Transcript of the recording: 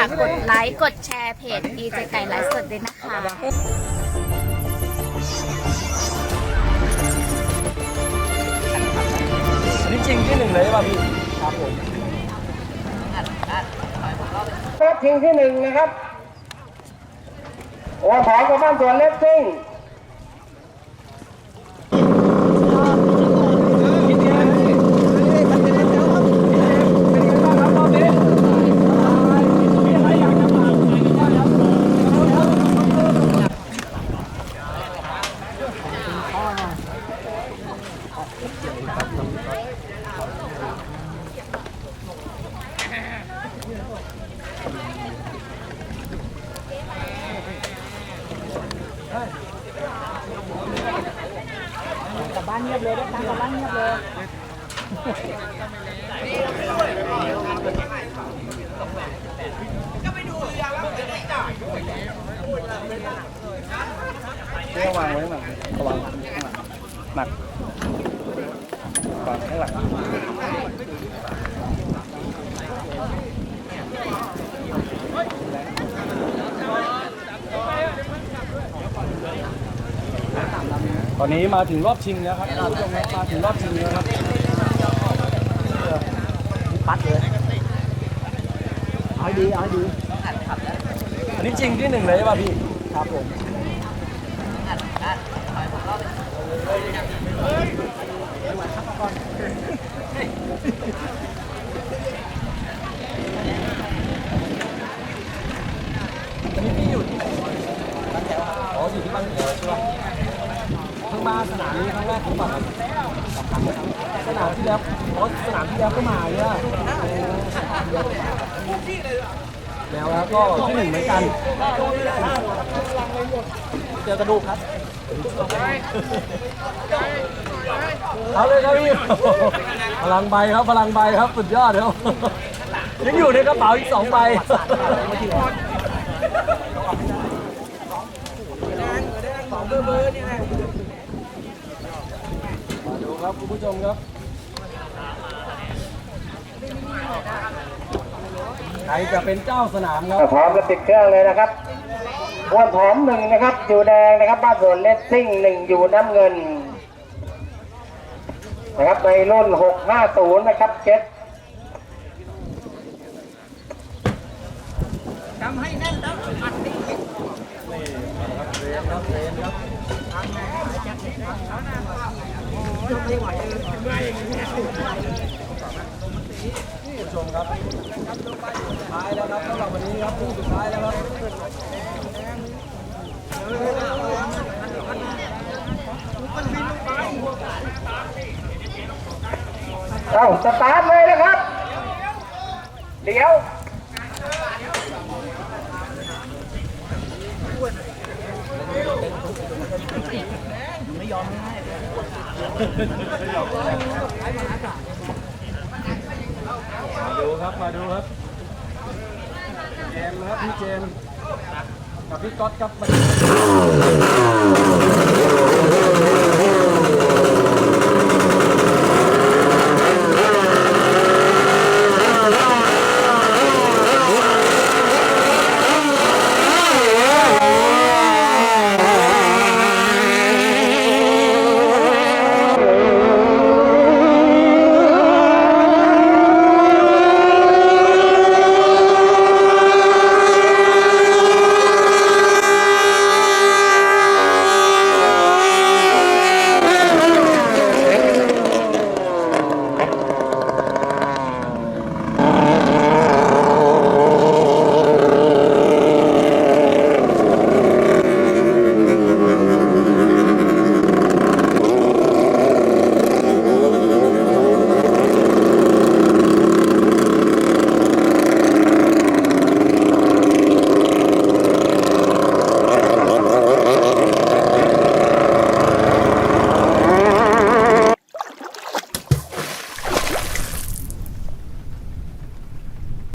ากกดไลค์ กดแชร์เพจดีใจไก่ไลฟ์สดด้วยนะคะอันนี้จริงที่หนึ่งเลยป่ะพี่ ครับผมรอบชิงที่หนึ่งนะครับ โอ้ขอกับบ้านสวนเล็กซิ่ง เรียกวางไว้ข้างหลังระวังหนักวางข้างหลัง อนนี้มาถึงรอบชิงแล้วครับคุณผู้ชมครับมาถึงรอบชิงแล้วครับปัดเลยเอาให้ดีเอาให้ดีอันนี้จริงที่หนึ่งเลยใช่ป่ะพี่ครับผมอันนี้พี่อยู่ที่ไหนบ้านแถวอ๋ออยู่ที่บ้านแถวใช่ป่ะเพิ่ง มาสนามนี้ครั้งแรกผมแบบสนามที่แล้วอ๋อสนามที่แล้วก็มาเนี่ยแล้วแล้วก็ที่หนึ่งเหมือนกันเจอกระดูกครับเอาเลยครับพี่พลังใบครับพลังใบครับสุดยอดครับยังอยู่ในกระเป๋าอีกสองใบ มาดูครับคุณ ผู้ชมครับใครจะเป็นเจ้าสนามครับพร้อมจะติดเครื่องเลยนะครับอ้วนผอมหนึ่งนะครับ อยู่แดงนะครับ บ้านสวนเล็กซิ่งหนึ่งอยู่น้ำเงิน นะครับในรุ่น650นะครับเจ็ด ผู้ชมครับสุดท้ายแล้วครับสำหรับวันนี้ครับคู่สุดท้ายแล้วครับเอ้าสตาร์ทเลยนะครับ เดี๋ยว มาดูครับมาดูครับเจมส์นครับพี่เจมกับพี่ก๊อตครับ